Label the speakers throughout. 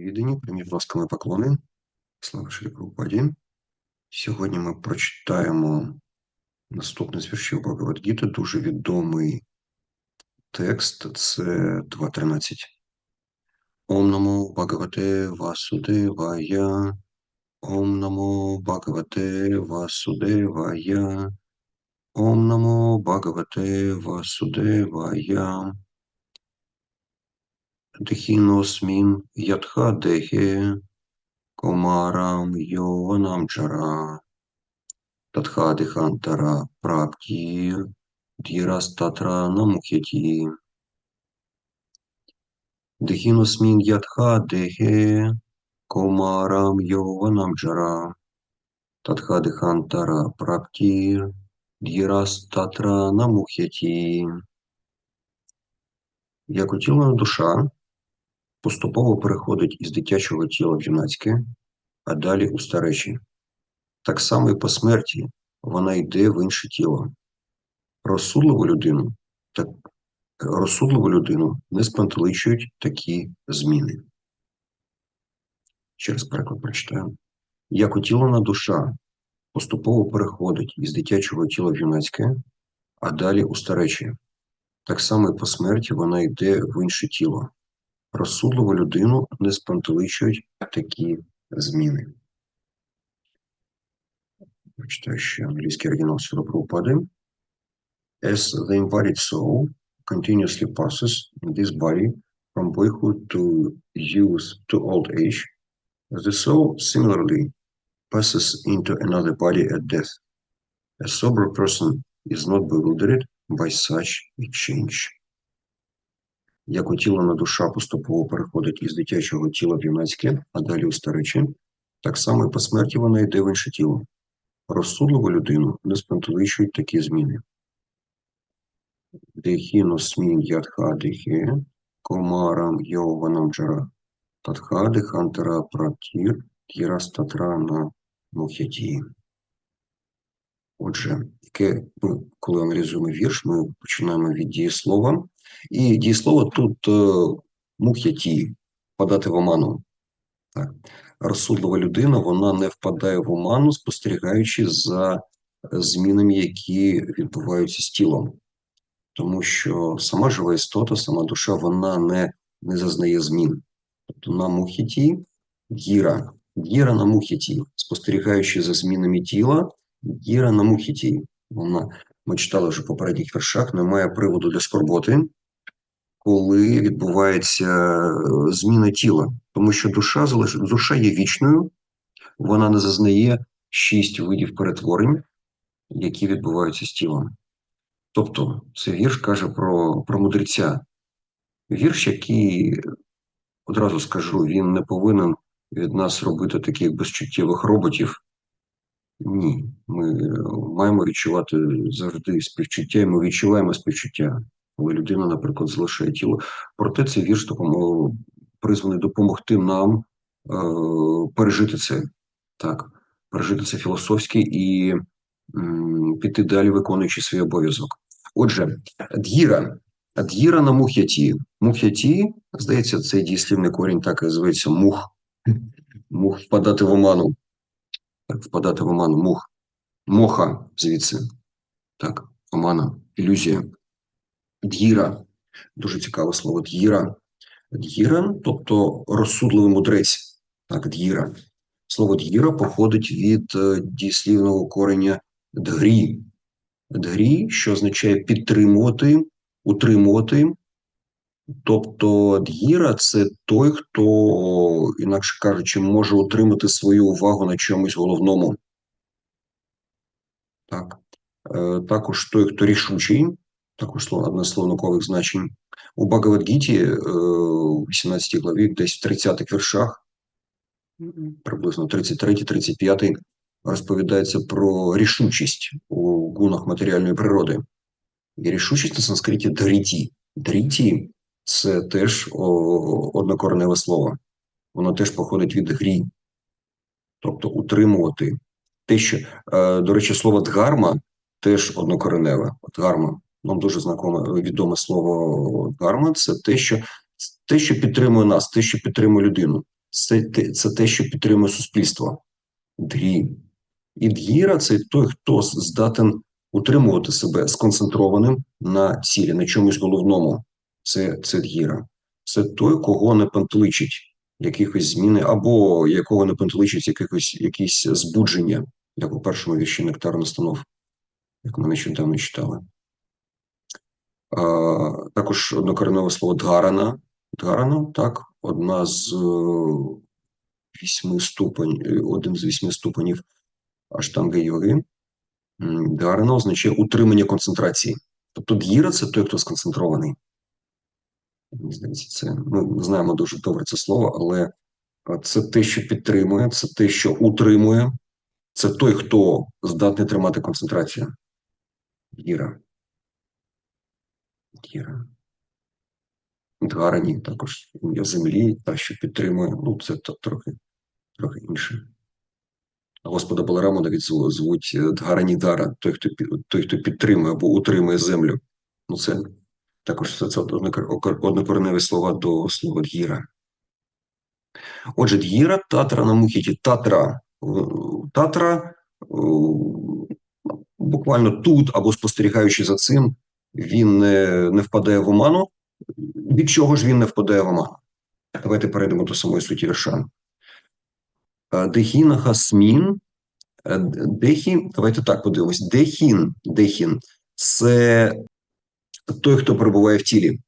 Speaker 1: Віддані, прийміть ласкаві поклони. Слава Шрі Прабхупаді. Сьогодні ми прочитаємо наступний з віршів Бхагавадгіти, дуже відомий текст, це 2.13. Ом намо Бхагавате Васудевая, Ом намо Бхагавате Васудевая, Ом намо Бхагавате Васудевая. Дхіносмін Ядха Дехе Комарам Йованам Чара Татха Дихантара Праптір Дірас Татра Намухяті Дхіносмін Ядха Дехе Комарам Йованам Чара Татха Дихантара Праптір Дірас Татра Намухяті Як утілена душа поступово переходить із дитячого тіла в юнацьке, а далі у старечі. Так само і по смерті вона йде в інше тіло. Розсудливу людину, так, розсудливу людину не спантеличують такі зміни. Ще раз переклад прочитаю. Як утілена душа поступово переходить із дитячого тіла в юнацьке, а далі у старечі. Так само і по смерті вона йде в інше тіло розсудливу людину не спантеличують такі зміни. Прочитаю ще англійський оригінал Сюда Прабхупади. As the embodied soul continuously passes this body from boyhood to youth to old age, the soul similarly passes into another body at death. A sober person is not bewildered by such a change як утілена душа поступово переходить із дитячого тіла в юнацьке, а далі у старече, так само і по смерті вона йде в інше тіло. Розсудливу людину не спантеличують такі зміни. Дехіно смін ядха дехе, комарам йованам джара, татха дехантара пратір, тіра статрана мухяті. Отже, яке коли аналізуємо вірш, ми починаємо від дієслова, і дієслово тут е, мух'яті, впадати в оману. Так. Розсудлива людина вона не впадає в оману, спостерігаючи за змінами, які відбуваються з тілом. Тому що сама жива істота, сама душа, вона не не зазнає змін. Тобто на мухіті гіра, гіра на мухіті, спостерігаючи за змінами тіла, гіра на мухіті. Вона, ми читали вже в попередніх вершах, немає приводу для скорботи коли відбувається е, зміна тіла, тому що душа залиш... душа є вічною, вона не зазнає шість видів перетворень, які відбуваються з тілом. Тобто, це вірш каже про, про мудреця. Вірш, який, одразу скажу, він не повинен від нас робити таких безчуттєвих роботів. Ні, ми е, маємо відчувати завжди співчуття, і ми відчуваємо співчуття коли людина, наприклад, залишає тіло. Проте цей вірш призваний допомогти нам е, пережити це, так, пережити це філософське і м, піти далі, виконуючи свій обов'язок. Отже, д'їра. Д'їра на мух'яті. Мух'яті, здається, цей дієслівний корінь так і називається мух. Мух впадати в оману. Так, впадати в оману, мух. Моха звідси. Так, омана, ілюзія. Д'їра, дуже цікаве слово д'їра. Д'їра, тобто розсудливий мудрець. Так, д'їра. Слово д'їра походить від е, дієслівного кореня дгрі. Дгрі, що означає підтримувати, утримувати. Тобто д'їра це той, хто, інакше кажучи, може утримати свою увагу на чомусь головному. Так. Е, також той, хто рішучий, також однословникових значень. У Багавадгіті, у 18 главі, десь в 30-х віршах, приблизно 33-35, розповідається про рішучість у гунах матеріальної природи. І рішучість на санскриті дріті. Дріті це теж однокореневе слово. Воно теж походить від грі, тобто утримувати. Те, що, до речі, слово дгарма теж однокореневе. Дгарма нам дуже знакоме відоме слово гарма це те, що те, що підтримує нас, те, що підтримує людину. це, те- це те, що підтримує суспільство. Дрі. Д'їра це той, хто здатен утримувати себе сконцентрованим на цілі, на чомусь головному. Це, це д'їра. Це той, кого не пантеличить якихось зміни, або якого не пантеличить якихось якісь збудження, як у першому вірші Нектар настанов, як ми нещодавно читали. Також однокореневе слово дгарана. Дгарана, так, одна з е, вісьми ступень, е, один з вісьми ступенів аштанги йоги. Дгарана означає утримання концентрації. Тобто д'їра це той, хто сконцентрований. Здається, це ми знаємо дуже добре це слово, але це те, що підтримує, це те, що утримує, це той, хто здатний тримати концентрацію. Д'їра. Д'їра. Дгарані також ім'я землі, та, що підтримує. Ну, це трохи, трохи інше. Господа Балараму навіть звуть е, Дгаранідара, той, хто той, хто підтримує або утримує землю. Ну, це також це, це однокореневі слова до слова д'їра. Отже, д'їра, татра на мухіті. Татра. Татра буквально тут, або спостерігаючи за цим, він не, не впадає в оману. Від чого ж він не впадає в оману? Давайте перейдемо до самої суті вірша. Дехіна хасмін. Е, Дехі, давайте так подивимось. Дехін, дехін це той, хто перебуває в тілі.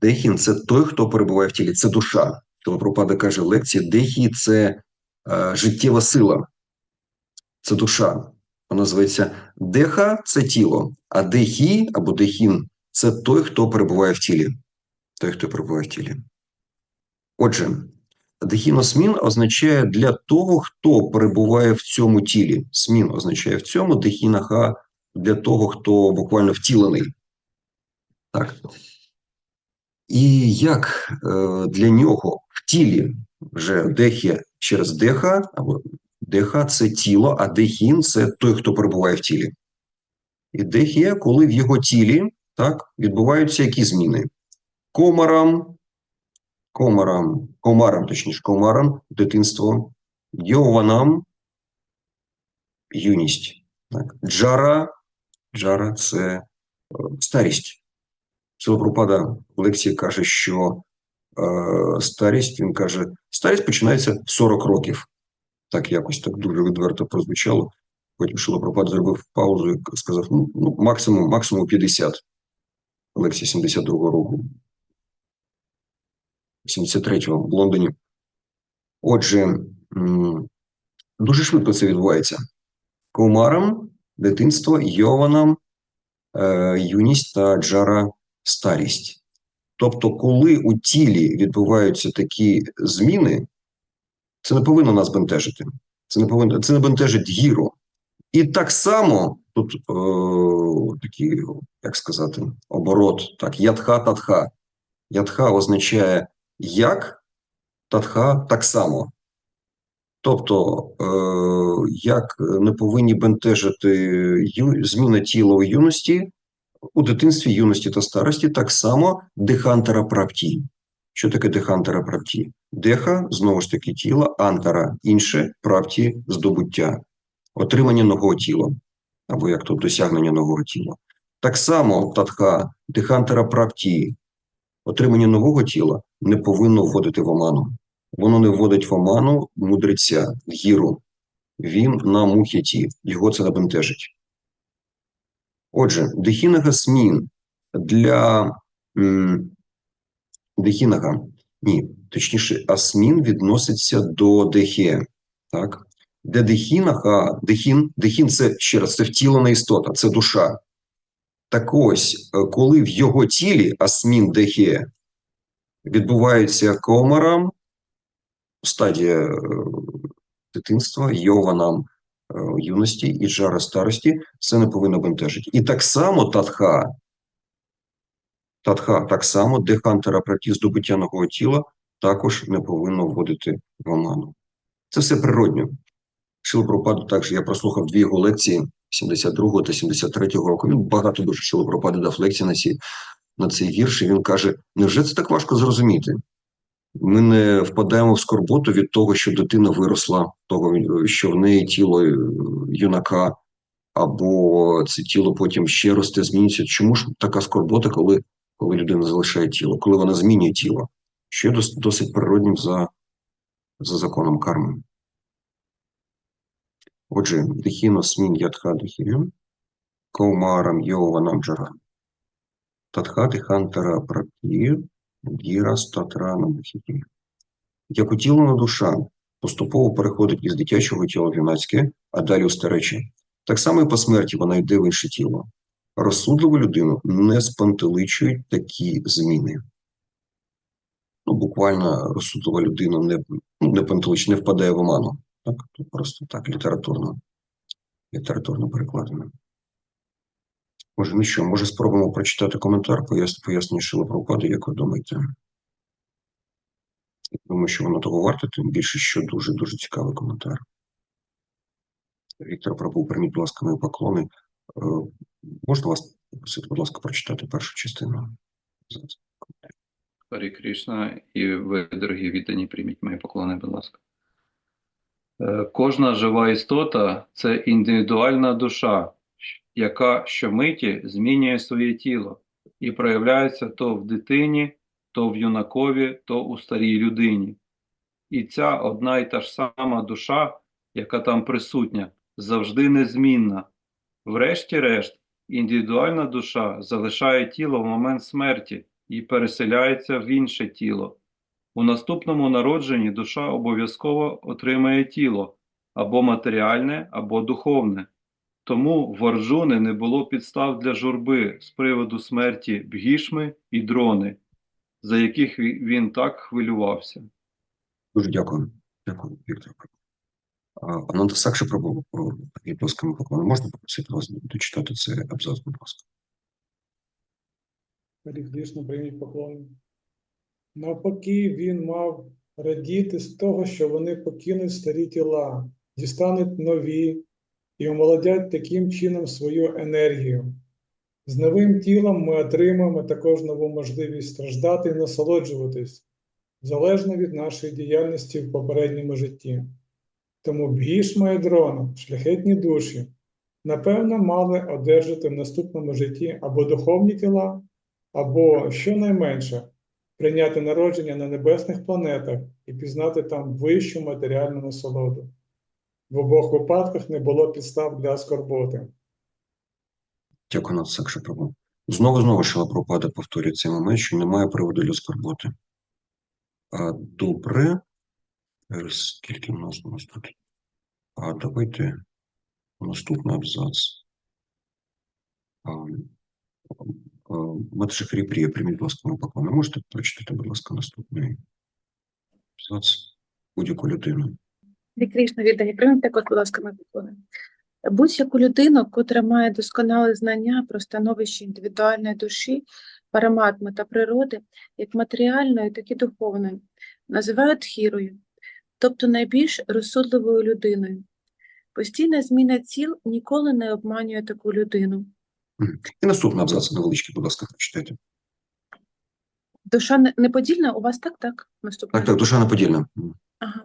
Speaker 1: Дехін це той, хто перебуває в тілі, це душа. Пропада каже лекція, дехі це е, життєва сила, це душа. Вона називається деха це тіло, а дехі або дехін це той, хто перебуває в тілі. Той, хто перебуває в тілі. Отже, дехіносмін означає для того, хто перебуває в цьому тілі. Смін означає в цьому, дехінаха для того, хто буквально втілений. Так. І як е, для нього в тілі вже дехі через деха, або деха це тіло, а дехін це той, хто перебуває в тілі. І дехія, коли в його тілі так, відбуваються які зміни? Комарам, комарам, комарам, точніше, комарам, дитинство, йованам, юність. Так. Джара, джара це е, старість. Силапрупада в лекції каже, що е, старість, він каже, старість починається в 40 років. Так якось так дуже відверто прозвучало. Потім Шилапрупад зробив паузу і сказав: ну, ну максимум, максимум 50. Лекція 72-го року. 73-го в Лондоні. Отже, дуже швидко це відбувається. Кумарам, дитинство, Йованам, е, юність та джара старість. Тобто, коли у тілі відбуваються такі зміни, це не повинно нас бентежити. Це не повинно це не бентежить гіру. І так само тут е, такий, як сказати, оборот, так, ядха татха. Ядха означає як, татха так само. Тобто, е, як не повинні бентежити ю, зміна тіла у юності, у дитинстві, юності та старості, так само дехантера прапті. Що таке дехантера прапті? Деха, знову ж таки, тіло, антара, інше прапті здобуття, отримання нового тіла, або як то досягнення нового тіла. Так само татха, дехантера прапті, отримання нового тіла не повинно вводити в оману. Воно не вводить в оману мудреця, гіру. Він на мухіті, його це не бентежить. Отже, дехінага смін для дехінага, ні, точніше, асмін відноситься до дехе, так? Де дехінага, дехін, дехін це ще раз, це втілена істота, це душа. Так ось, е, коли в його тілі асмін дехе відбувається комарам, стадія е, дитинства, йованам, е, юності і жара старості, це не повинно бентежити. І так само татха, татха, так само дехантера проти здобуття нового тіла також не повинно вводити в оману. Це все природньо. Шилопропаду також я прослухав дві його лекції 72-го та 73-го року. Він багато дуже Шилопропаду дав лекції на, ці, на цей вірш, і він каже: невже це так важко зрозуміти? Ми не впадаємо в скорботу від того, що дитина виросла, того, що в неї тіло е, юнака, або це тіло потім ще росте, змінюється. Чому ж така скорбота, коли, коли людина залишає тіло, коли вона змінює тіло? Що є досить природнім за, за законом карми. Отже, дихіно смін ядха дихірям, каумарам йованам джарам. Татха дихантара прапі, гіра статра намахіті. Як утілена душа поступово переходить із дитячого тіла в юнацьке, а далі у старече, так само і по смерті вона йде в інше тіло. Розсудливу людину не спантеличують такі зміни. Ну, буквально розсудлива людина не, ну, не пантеличить, не впадає в оману. Так, тут просто так, літературно, літературно перекладено. Може, ну що, може спробуємо прочитати коментар, пояс- пояснення Шила Прабхупади, як ви думаєте? Думаю, що воно того варте, тим більше, що дуже-дуже цікавий коментар. Віктор Прабу, прийміть, будь ласка, мої поклони. Е, Можна вас попросити, будь ласка, прочитати першу частину?
Speaker 2: Харі Кришна, і ви, дорогі віддані, прийміть мої поклони, будь ласка. Е, Кожна жива істота це індивідуальна душа, яка щомиті змінює своє тіло і проявляється то в дитині, то в юнакові, то у старій людині. І ця одна і та ж сама душа, яка там присутня, завжди незмінна. Врешті-решт, індивідуальна душа залишає тіло в момент смерті і переселяється в інше тіло. У наступному народженні душа обов'язково отримає тіло або матеріальне, або духовне. Тому в Арджуни не було підстав для журби з приводу смерті Бгішми і дрони, за яких він так хвилювався.
Speaker 1: Дуже дякую. Дякую, Віктор Прабу. А, Ананта Сакша Прабу, о, прийміть, будь ласка, мої поклони. Можна попросити вас дочитати цей абзац, будь ласка?
Speaker 3: Кришна, прийміть поклони. Навпаки, він мав радіти з того, що вони покинуть старі тіла, дістануть нові і омолодять таким чином свою енергію. З новим тілом ми отримаємо також нову можливість страждати і насолоджуватись, залежно від нашої діяльності в попередньому житті. Тому Бгішма і Дрона, шляхетні душі, напевно, мали одержати в наступному житті або духовні тіла, або щонайменше прийняти народження на небесних планетах і пізнати там вищу матеріальну насолоду. В обох випадках не було підстав для скорботи.
Speaker 1: Дякую, Сакша Прабу. Знову знову Шила Прабхупада повторює цей момент, що немає приводу для скорботи. Добре. Скільки в нас у нас тут? А давайте наступний абзац. Матша Хріпрія, прийміть, будь ласка, поклони. Можете прочитати, будь ласка, наступний абзац будь-яку людину.
Speaker 4: Хрі Кришна, віддані, прийміть також, будь ласка, мої поклони. Будь-яку людину, котра має досконале знання про становище індивідуальної душі, параматми та природи, як матеріальної, так і духовної, називають хірою, тобто найбільш розсудливою людиною. Постійна зміна ціл ніколи не обманює таку людину.
Speaker 1: І наступний абзац невеличкий, будь ласка, прочитайте.
Speaker 4: Душа неподільна у вас так, так? Наступний.
Speaker 1: Так, так, душа неподільна.
Speaker 4: Ага.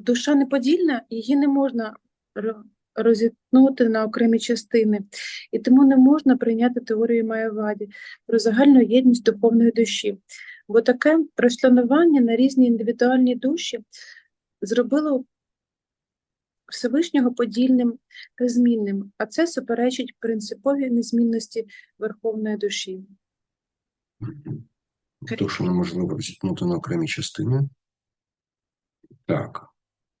Speaker 4: Душа неподільна, її не можна ро- розіткнути на окремі частини, і тому не можна прийняти теорію Маєваді про загальну єдність духовної душі, бо таке розчленування на різні індивідуальні душі зробило Всевишнього подільним та змінним, а це суперечить принциповій незмінності Верховної душі.
Speaker 1: Душу неможливо розітнути на окремі частини. Так.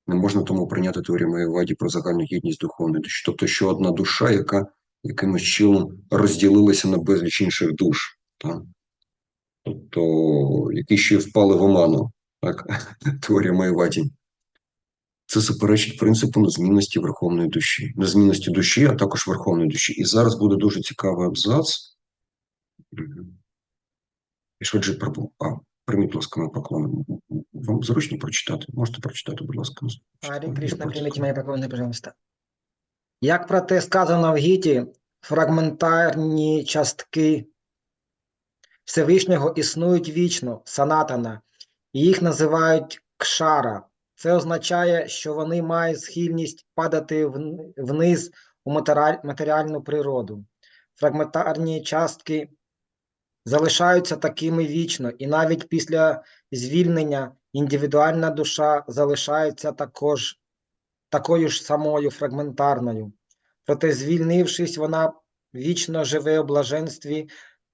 Speaker 1: Не можна тому прийняти теорію Маєваді про загальну єдність духовної душі. Тобто, що одна душа, яка якимось чином розділилася на безліч інших душ. Так? Тобто, які ще впали в оману, так? теорія Маєваді. Це суперечить принципу незмінності верховної душі, незмінності душі, а також верховної душі. І зараз буде дуже цікавий абзац. І швидше пробу. А, прийміть, будь ласка, мої поклони. Вам зручно прочитати? Можете прочитати, будь ласка.
Speaker 5: Харі Кришна, прийміть мої поклони, пожалуйста. Як про те сказано в Гіті, фрагментарні частки Всевишнього існують вічно, санатана, і їх називають кшара. Це означає, що вони мають схильність падати вниз у матеріальну природу. Фрагментарні частки залишаються такими вічно, і навіть після звільнення індивідуальна душа залишається також такою ж самою фрагментарною. Проте, звільнившись, вона вічно живе у блаженстві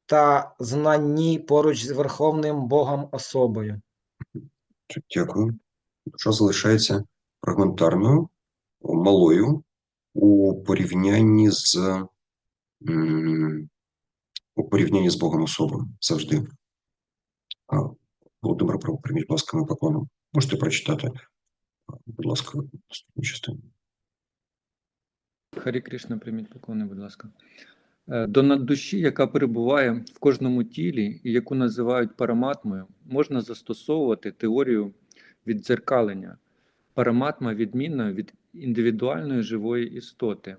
Speaker 5: та знанні поруч з Верховним Богом особою.
Speaker 1: Дякую. Душа залишається фрагментарною, малою у порівнянні з у порівнянні з Богом особою завжди. Володимир, прийміть, будь ласка, ми поклоном. Можете прочитати, будь ласка, наступну частину.
Speaker 6: Харі Кришна, прийміть поклони, будь ласка. Е, До наддуші, яка перебуває в кожному тілі і яку називають параматмою, можна застосовувати теорію віддзеркалення. Параматма відмінна від індивідуальної живої істоти.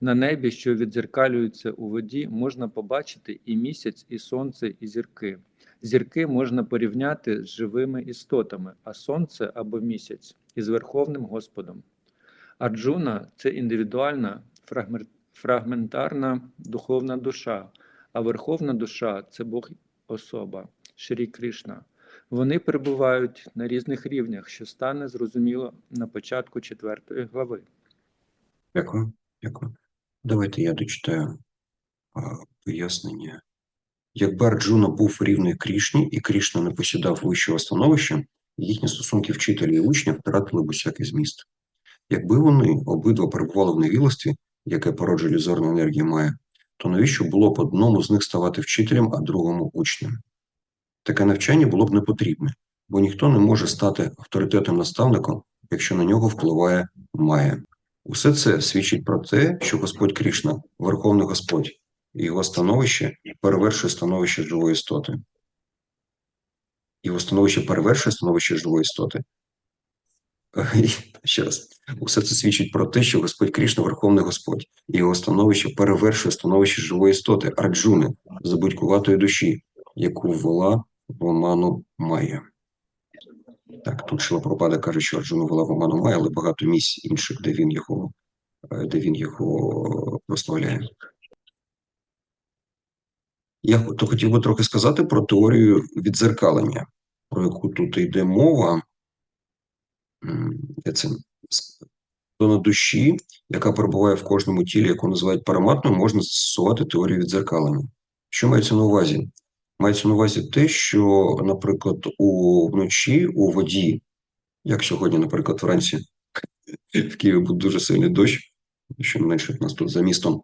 Speaker 6: На небі, що віддзеркалюється у воді, можна побачити і місяць, і сонце, і зірки. Зірки можна порівняти з живими істотами, а сонце або місяць із Верховним Господом. Арджуна це індивідуальна фрагментарна духовна душа, а верховна душа це Бог особа, Шрі Кришна. Вони перебувають на різних рівнях, що стане зрозуміло на початку четвертої глави.
Speaker 1: Дякую. Дякую. Давайте я дочитаю а, пояснення. Якби Арджуна був рівний Крішні, і Крішна не посідав вищого становища, їхні стосунки вчителя і учня втратили б усякий зміст. Якби вони обидва перебували в невілості, яке породжує ілюзорну енергію має, то навіщо було б одному з них ставати вчителем, а другому учнем? Таке навчання було б не потрібне, бо ніхто не може стати авторитетним наставником, якщо на нього впливає Майя. Усе це свідчить про те, що Господь Крішна – Верховний Господь, і його становище перевершує становище живої істоти. Його становище перевершує становище живої істоти. Ще раз, усе це свідчить про те, що Господь Крішна – Верховний Господь, і його становище перевершує становище живої істоти, Арджуни, забудькуватої душі, яку ввела в оману Майя. Так, тут Шилапропада каже, що Арджуну вела в оману Майя, але багато місць інших, де він його, е, де він його прославляє. Я то хотів би трохи сказати про теорію віддзеркалення, про яку тут йде мова. Де це? На душі, яка перебуває в кожному тілі, яку називають параматною, можна застосувати теорію віддзеркалення. Що мається на увазі? Мається на увазі те, що, наприклад, у вночі у воді, як сьогодні, наприклад, вранці в Києві був дуже сильний дощ, що менше в нас тут за містом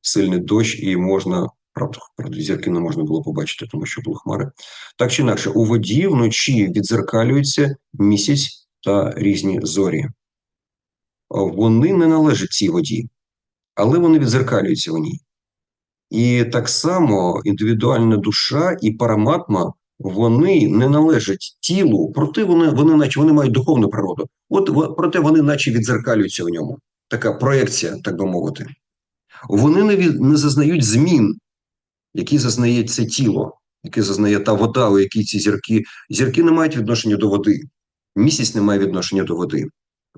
Speaker 1: сильний дощ, і можна, правда, правда, зірки не можна було побачити, тому що були хмари. Так чи інакше, у воді вночі відзеркалюється місяць та різні зорі. Вони не належать цій воді, але вони відзеркалюються в ній. І так само індивідуальна душа і параматма вони не належать тілу, проте вони, вони наче вони мають духовну природу. От проте вони наче відзеркалюються в ньому. Така проекція, так би мовити. Вони не, від, не зазнають змін, які зазнає це тіло, яке зазнає та вода, у якій ці зірки. Зірки не мають відношення до води. Місяць не має відношення до води.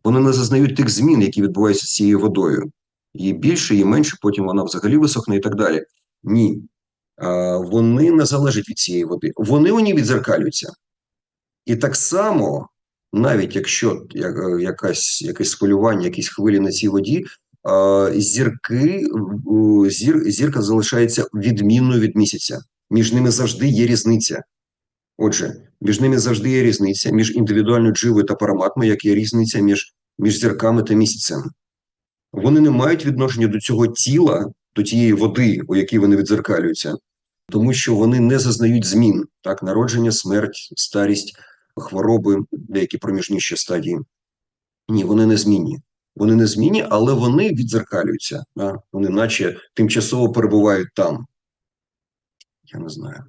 Speaker 1: Вони не зазнають тих змін, які відбуваються з цією водою. Її більше, її менше, потім вона взагалі висохне і так далі. Ні. Вони не залежать від цієї води. Вони у ній відзеркалюються. І так само, навіть якщо е, якась, якесь схвилювання, якісь хвилі на цій воді, зірки, зір, зірка залишається відмінною від місяця. Між ними завжди є різниця. Отже, між ними завжди є різниця між індивідуальною дживою та параматмою, як є різниця між, між зірками та місяцем. Вони не мають відношення до цього тіла, до тієї води, у якій вони відзеркалюються, тому що вони не зазнають змін, так, народження, смерть, старість, хвороби, деякі проміжні ще стадії. Ні, вони не змінні. Вони не змінні, але вони відзеркалюються. Да? Вони наче тимчасово перебувають там. Я не знаю.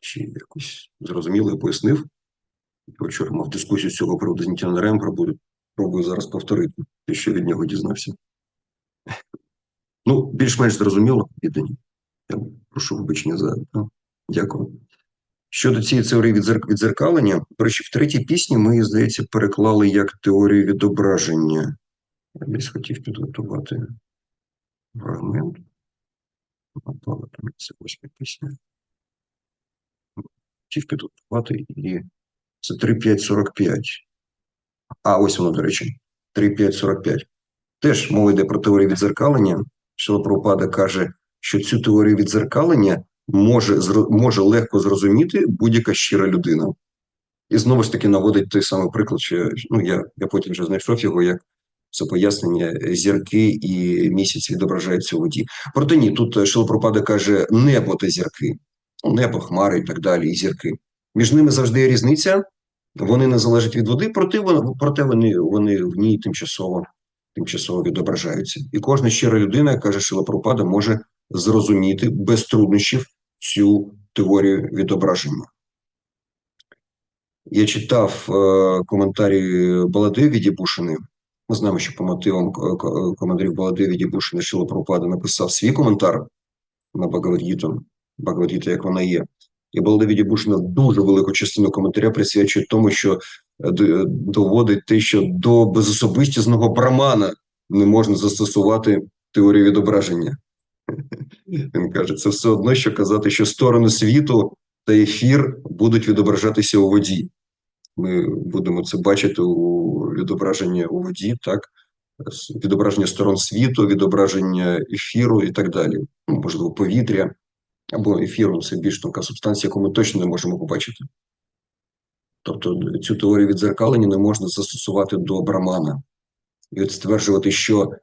Speaker 1: Чи якось зрозуміло я пояснив. Вчора мав дискусію з цього приводу з Нітяном Рем, пробую, зараз повторити, те, що від нього дізнався. Ну, більш-менш зрозуміло, віддані. Я прошу вибачення за. да. Дякую. Щодо цієї теорії відзеркалення, до речі, в третій пісні ми, здається, переклали як теорію відображення. Я десь хотів підготувати фрагмент. Напала там це восьма пісня. Хотів підготувати і це 3.5.45. А, ось воно, до речі, 3.5.45. Теж мова йде про теорію відзеркалення. Шила Прабхупада каже, що цю теорію відзеркалення може, може легко зрозуміти будь-яка щира людина. І знову ж таки наводить той самий приклад, що ну, я, я потім вже знайшов його як це пояснення зірки і місяць відображаються у воді. Проте ні, тут Шила Прабхупада каже небо та зірки, небо, хмари і так далі, і зірки. Між ними завжди є різниця. Вони не залежать від води, проте вони, проте вони, вони в ній тимчасово, тимчасово відображаються. І кожна щира людина, каже Шила Прабхупада, може зрозуміти без труднощів цю теорію відображення. Я читав е, коментарі Балади Відібушини. Ми знаємо, що по мотивам е, ко- коментарів Балади Відібушини Шила Прабхупада написав свій коментар на Багавадгіту, Багавадгіта, як вона є. І Балади Відібушина дуже велику частину коментаря присвячує тому, що е, доводить те, що до безособистісного брамана не можна застосувати теорію відображення. Він каже, це все одно, що казати, що сторони світу та ефір будуть відображатися у воді. Ми будемо це бачити у відображенні у воді, так? Відображення сторон світу, відображення ефіру і так далі. Ну, можливо, повітря або ефіру це більш тонка субстанція, яку ми точно не можемо побачити. Тобто цю теорію відзеркалення не можна застосувати до брамана. І от стверджувати, що, е,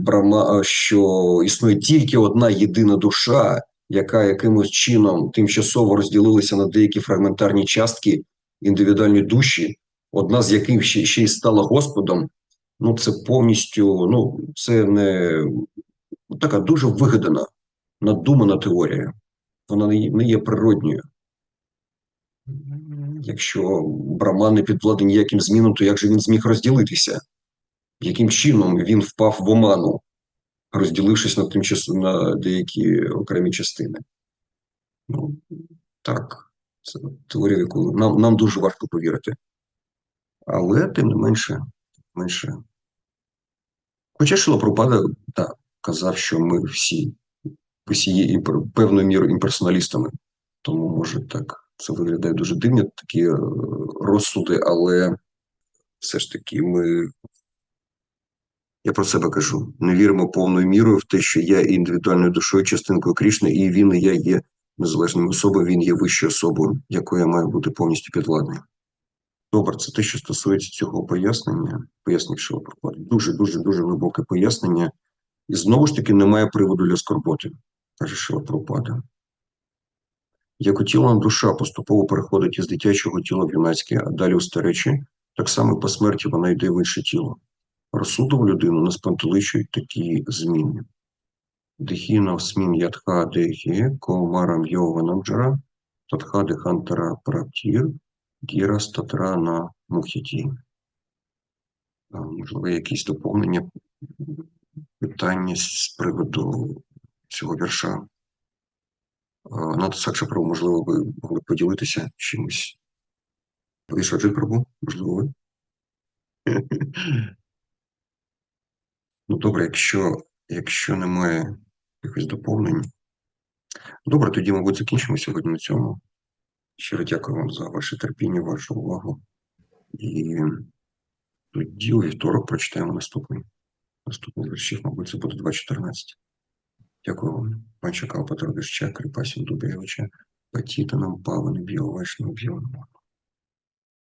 Speaker 1: брама, що існує тільки одна єдина душа, яка якимось чином тимчасово розділилася на деякі фрагментарні частки індивідуальні душі, одна з яких ще, ще й стала Господом, ну це повністю, ну це не ну, така дуже вигадана, надумана теорія. Вона не є- природньою. Якщо Браман не підвладний ніяким змінам, то як же він зміг розділитися? Яким чином він впав в оману, розділившись на тимчасо на деякі окремі частини? Ну, так, це теорія, яку нам, нам дуже важко повірити. Але тим не менше, менше. Хоча Шила Прабхупада, так, казав, що ми всі, всі є певною мірою імперсоналістами. Тому, може, так, це виглядає дуже дивно, такі е, розсуди, але все ж таки ми. Я про себе кажу: не віримо повною мірою в те, що я індивідуальною душою, частинкою Крішни, і він і я є незалежною особою, він є вищою особою, якою я маю бути повністю підвладною. Добре, це те, що стосується цього пояснення, пояснення Шила Дуже, дуже, дуже глибоке пояснення. І знову ж таки немає приводу для скорботи, каже Шила Прабхупада. Як утілена душа поступово переходить із дитячого тіла в юнацьке, а далі у старече, так само по смерті вона йде в інше тіло. Розсудом людину не спантеличують такі зміни. Дихіна всмін ядха дехі, коумарам йованам джара, татха дехантара праптір, гіра статра на мухіті. Можливо, якісь доповнення, питання з приводу цього вірша. Нато Сакша Прабу, можливо, ви могли б поділитися чимось. Вишаджит Прабу, можливо, ви? Ну, добре, якщо, якщо немає якихось доповнень. Добре, тоді, мабуть, закінчимо сьогодні на цьому. Щиро дякую вам за ваше терпіння, вашу увагу. І тоді у вівторок прочитаємо наступний. Наступний віршів, мабуть, це буде 2.14. Дякую вам. Панча Калпатар Доща, Крипасін Дубєвича, Патіта нам павани Біловачного Білого.